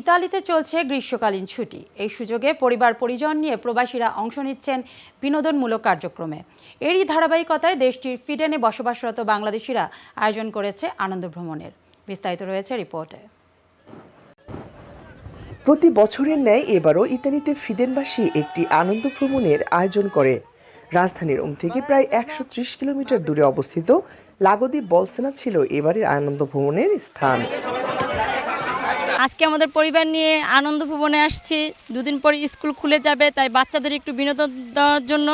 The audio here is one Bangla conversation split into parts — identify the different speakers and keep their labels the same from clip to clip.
Speaker 1: ইতালিতে চলছে গ্রীষ্মকালীন ছুটি। এই সুযোগে পরিবার পরিজন নিয়ে প্রবাসীরা অংশ নিচ্ছেন বিনোদনমূলক কার্যক্রমে। এরই ধারাবাহিকতায় দেশটির ফিডেনে বসবাসরত বাংলাদেশিরা আয়োজন করেছে আনন্দ ভ্রমণের। বিস্তারিত রয়েছে রিপোর্টে।
Speaker 2: প্রতি বছরের ন্যায় এবারও ইতালিতে ফিদেনবাসী একটি আনন্দ ভ্রমণের আয়োজন করে। রাজধানীর ওম থেকে প্রায় একশো ত্রিশ কিলোমিটার দূরে অবস্থিত লাগোদি বলসেনা ছিল এবারের আনন্দ ভ্রমণের স্থান।
Speaker 3: আজকে আমাদের পরিবার নিয়ে আনন্দ ভবনে আসছি। দুদিন পর স্কুল খুলে যাবে তাই বাচ্চাদের একটু বিনোদন দেওয়ার জন্য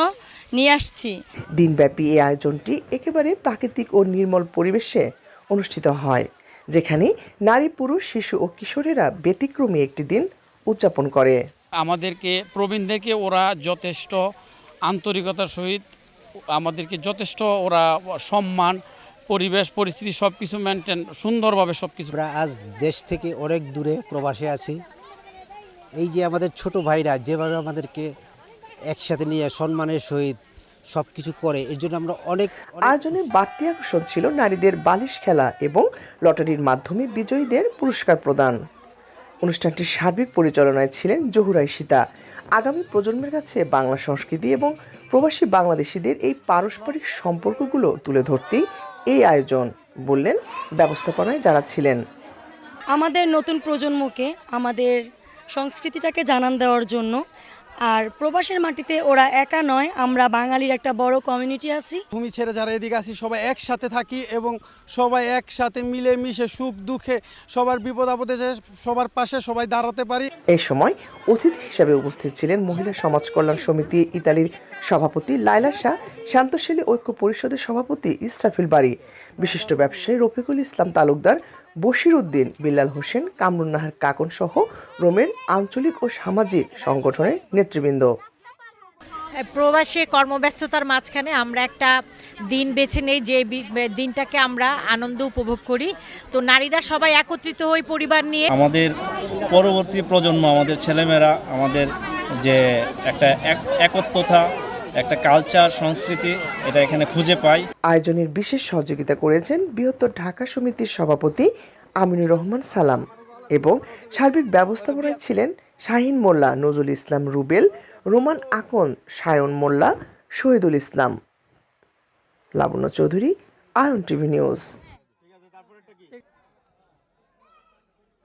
Speaker 3: নিয়ে আসছি।
Speaker 2: দিনব্যাপী এই আয়োজনটি একেবারে প্রাকৃতিক ও নির্মল পরিবেশে অনুষ্ঠিত হয় যেখানে নারী পুরুষ শিশু ও কিশোরেরা ব্যতিক্রমী একটি দিন উদযাপন করে।
Speaker 4: আমাদেরকে প্রবীণদেরকে ওরা যথেষ্ট আন্তরিকতার সহিত আমাদেরকে যথেষ্ট ওরা সম্মান পরিবেশ পরিস্থিতি সব কিছু মেনটেন সুন্দরভাবে সব কিছু
Speaker 5: আমরা আজ দেশ থেকে অনেক দূরে প্রবাসে আছি। এই যে আমাদের ছোট ভাইরা যেভাবে আমাদেরকে একসাথে নিয়ে সম্মানের সহিত সব কিছু করে এই জন্য আমরা অনেক অনেক
Speaker 2: আয়োজনে বাড়তি আকর্ষণ ছিল নারীদের বালিশ খেলা এবং লটারির মাধ্যমে বিজয়ীদের পুরস্কার প্রদান। অনুষ্ঠানটির সার্বিক পরিচালনায় ছিলেন জহুরাই সীতা। আগামী প্রজন্মের কাছে বাংলা সংস্কৃতি এবং প্রবাসী বাংলাদেশিদের এই পারস্পরিক সম্পর্কগুলো তুলে ধরতেই এই আয়োজন বললেন ব্যবস্থাপনায় যারা ছিলেন।
Speaker 6: আমাদের নতুন প্রজন্মকে আমাদের সংস্কৃতিটাকে জানান দেওয়ার জন্য আর প্রবাসের মাটিতে ওরা একা নয় আমরা বাঙালির একটা বড় কমিউনিটি আছি।
Speaker 7: ভূমি ছেড়ে যারা এদিকে আসি সবাই একসাথে থাকি এবং সবাই একসাথে মিলে মিশে সুখ দুঃখে সবার বিপদ আপদে সবার পাশে সবাই দাঁড়াতে পারি।
Speaker 2: এই সময় অতিথি হিসেবে উপস্থিত ছিলেন মহিলা সমাজ কল্যাণ সমিতি ইতালির সভাপতি লাইলা শাহ শান্তশৈলী ঐক্য পরিষদের সভাপতি ইসরাফিল বাড়ি বিশিষ্ট ব্যবসায়ী রফিকুল ইসলাম তালুকদার বশির উদ্দিন বিল্লাল হোসেন কামরুন নাহার কাকন সহ রোমের আঞ্চলিক ও সামাজিক সংগঠনের নেতৃবৃন্দ।
Speaker 8: প্রবাসে কর্মব্যস্ততার মাঝখানে আমরা একটা দিন বেছে নেই যে বি- দিনটাকে আমরা আনন্দ উপভোগ করি। তো নারীরা সবাই একত্রিত হই পরিবার নিয়ে
Speaker 9: আমাদের পরবর্তী প্রজন্ম আমাদের ছেলেমেয়েরা আমাদের যে একটা এক- একত্বতা একটা কালচার সংস্কৃতি, এটা এখানে খুঁজে পায়
Speaker 2: আয়োজনের বিশেষ সহযোগিতা করেছেন বৃহত্তর ঢাকা সমিতির সভাপতি আমিনুর রহমান সালাম এবং সার্বিক ব্যবস্থাপনায় ছিলেন শাহিন মোল্লা, নজরুল ইসলাম রুবেল, রোমান আকন, সায়ন মোল্লা, শহীদুল ইসলাম। Labonno Chowdhury, Ayon TV news.